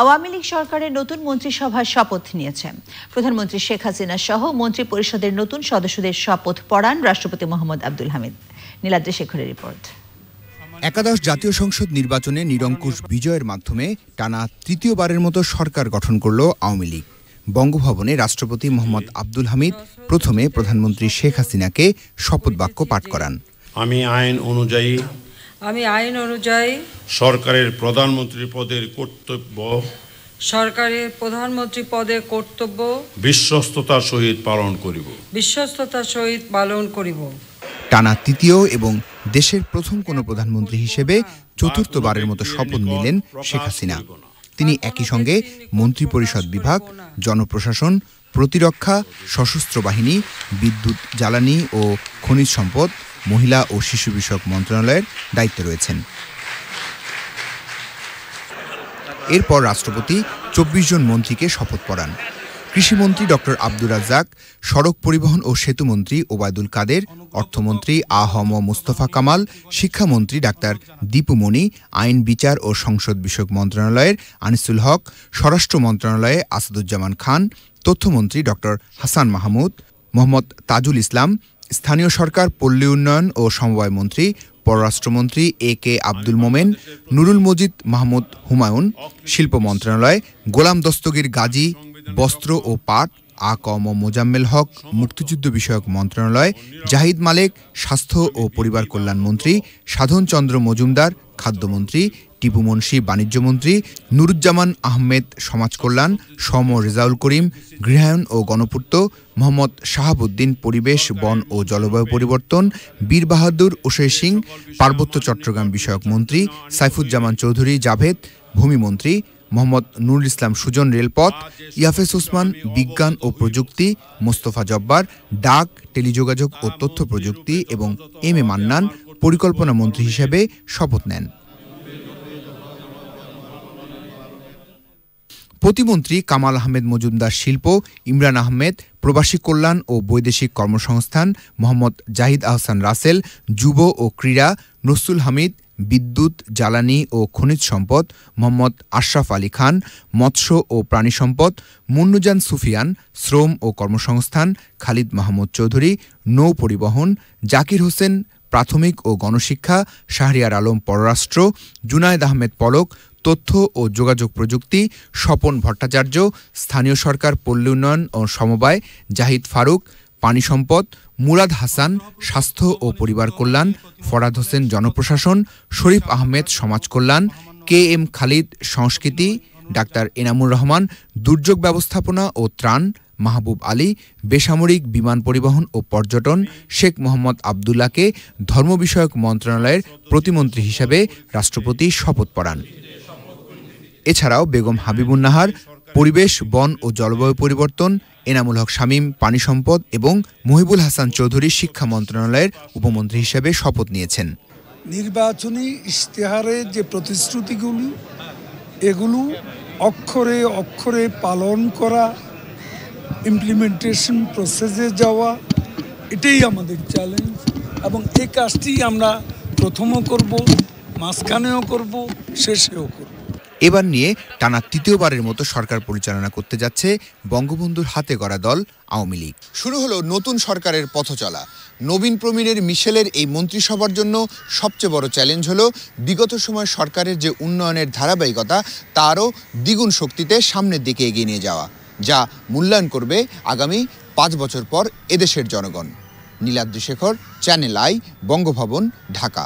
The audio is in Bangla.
আওয়ামী লীগ সরকারের নতুন মন্ত্রিসভার শপথ নিয়েছে। প্রধানমন্ত্রী শেখ হাসিনা সহ মন্ত্রী পরিষদের নতুন সদস্যদের শপথ পড়ান রাষ্ট্রপতি মোহাম্মদ আব্দুল হামিদ। নীলাদ্রি শেখরের রিপোর্ট। একাদশ জাতীয় সংসদ নির্বাচনে নিরঙ্কুশ বিজয়ের মাধ্যমে টানা তৃতীয়বারের মতো সরকার গঠন করল আওয়ামী লীগ। বঙ্গভবনে রাষ্ট্রপতি মোহাম্মদ আব্দুল হামিদ প্রথমে প্রধানমন্ত্রী শেখ হাসিনাকে শপথ বাক্য পাঠ করান। আমি আইন অনুযায়ী আমি আইন অনুযায়ী সরকারের প্রধানমন্ত্রী পদের কর্তব্য সরকারের প্রধানমন্ত্রী পদে কর্তব্য বিশ্বস্ততার সহিত পালন করিব। বিশ্বস্ততার সহিত পালন করিব। টানা তৃতীয় এবং দেশের প্রথম কোনো প্রধানমন্ত্রী হিসেবে চতুর্থবারের মতো শপথ নিলেন শেখ হাসিনা। তিনি একই সঙ্গে মন্ত্রিপরিষদ বিভাগ, জনপ্রশাসন, প্রতিরক্ষা, সশস্ত্র বাহিনী, বিদ্যুৎ জ্বালানি ও খনিজ সম্পদ, মহিলা ও শিশু বিষয়ক মন্ত্রণালয়ের দায়িত্বে রয়েছেন। এরপর রাষ্ট্রপতি চব্বিশ জন মন্ত্রীকে শপথ পড়ান। কৃষিমন্ত্রী ডক্টর আব্দুর রাজ্জাক, সড়ক পরিবহন ও সেতুমন্ত্রী ওবায়দুল কাদের, অর্থমন্ত্রী আ হ ম মুস্তফা কামাল, শিক্ষামন্ত্রী ডাক্তার দীপুমণি আইন, বিচার ও সংসদ বিষয়ক মন্ত্রণালয়ের আনিসুল হক, স্বরাষ্ট্র মন্ত্রণালয়ে আসাদুজ্জামান খান, তথ্যমন্ত্রী ডক্টর হাসান মাহমুদ, মোহাম্মদ তাজুল ইসলাম, স্থানীয় সরকার, পল্লী উন্নয়ন ও সমবায় মন্ত্রী, পররাষ্ট্রমন্ত্রী এ কে আব্দুল মোমেন, নুরুল মজিদ মাহমুদ হুমায়ুন, শিল্প মন্ত্রণালয়, গোলাম দস্তগীর গাজী বস্ত্র ও পাট, আ ক ম মোজাম্মেল হক, মুক্তিযুদ্ধ বিষয়ক মন্ত্রণালয়, জাহিদ মালেক, স্বাস্থ্য ও পরিবার কল্যাণ মন্ত্রী সাধন চন্দ্র মজুমদার, খাদ্যমন্ত্রী, টিপু মুন্সি বাণিজ্যমন্ত্রী নুরুজ্জামান আহমেদ সমাজ কল্যাণ, সম রেজাউল করিম, গৃহায়ন ও গণপূর্ত, মোহাম্মদ শাহাবুদ্দিন পরিবেশ, বন ও জলবায়ু পরিবর্তন, বীর বাহাদুর ওসে সিং, পার্বত্য চট্টগ্রাম বিষয়ক মন্ত্রী, সাইফুজ্জামান চৌধুরী জাভেদ ভূমিমন্ত্রী মোহাম্মদ নুরুল ইসলাম সুজন রেলপথ, ইয়াফেস ওসমান, বিজ্ঞান ও প্রযুক্তি, মোস্তফা জব্বার, ডাক, টেলিযোগাযোগ ও তথ্য প্রযুক্তি এবং এম এ মান্নান পরিকল্পনা মন্ত্রী হিসেবে শপথ নেন। প্রতিমন্ত্রী কামাল আহমেদ মজুমদার শিল্প, ইমরান আহমেদ, প্রবাসী কল্যাণ ও বৈদেশিক কর্মসংস্থান, মোহাম্মদ জাহিদ আহসান রাসেল, যুব ও ক্রীড়া, নসরুল হামিদ বিদ্যুৎ, জ্বালানি ও খনিজ সম্পদ, মোহাম্মদ আশরাফ আলী খান, মৎস্য ও প্রাণী সম্পদ, মুন্নুজান সুফিয়ান, শ্রম ও কর্মসংস্থান, খালিদ মাহমুদ চৌধুরী, নৌ পরিবহন, জাকির হোসেন, প্রাথমিক ও গণশিক্ষা, শাহরিয়ার আলম পররাষ্ট্র, জুনায়দ আহমেদ পলক, তথ্য ও যোগাযোগ প্রযুক্তি, স্বপন ভট্টাচার্য, স্থানীয় সরকার পল্লী উন্নয়ন ও সমবায়, জাহিদ ফারুক, পানি সম্পদ মুরাদ হাসান, স্বাস্থ্য ও পরিবার কল্যাণ, ফরাদ হোসেন জনপ্রশাসন, শরীফ আহমেদ সমাজ কল্যাণ, কে এম খালিদ সংস্কৃতি, ডাক্তার এনামুর রহমান, দুর্যোগ ব্যবস্থাপনা ও ত্রাণ, মাহবুব আলী, বেসামরিক বিমান পরিবহন ও পর্যটন, শেখ মোহাম্মদ আবদুল্লাকে ধর্ম বিষয়ক মন্ত্রণালয়ের প্রতিমন্ত্রী হিসাবে রাষ্ট্রপতি শপথ পড়ান। এছাড়াও বেগম হাবিবুন্নাহার, পরিবেশ, বন ও জলবায়ু পরিবর্তন এনামুল হক শামীম, পানি সম্পদ এবং মহিবুল হাসান চৌধুরী শিক্ষা মন্ত্রণালয়ের উপমন্ত্রী হিসেবে শপথ নিয়েছেন। নির্বাচনী ইশতেহারের যে প্রতিশ্রুতিগুলি, এগুলো অক্ষরে অক্ষরে পালন করা ইমপ্লিমেন্টেশন প্রসেসে যাওয়া, এটাই আমাদের চ্যালেঞ্জ এবং এই কাজটি আমরা প্রথমও করব, মাঝখানেও করব, শেষেও করব। এবার নিয়ে টানা তৃতীয়বারের মতো সরকার পরিচালনা করতে যাচ্ছে বঙ্গবন্ধুর হাতে গড়া দল আওয়ামী লীগ। শুরু হলো নতুন সরকারের পথ চলা। নবীন প্রবীণের মিশেলের এই মন্ত্রিসভার জন্য সবচেয়ে বড় চ্যালেঞ্জ হলো, বিগত সময় সরকারের যে উন্নয়নের ধারাবাহিকতা, তারও দ্বিগুণ শক্তিতে সামনের দিকে এগিয়ে নিয়ে যাওয়া, যা মূল্যায়ন করবে আগামী পাঁচ বছর পর এদেশের জনগণ। Niladri Shekhar channel I, Bangabhaban, Dhaka.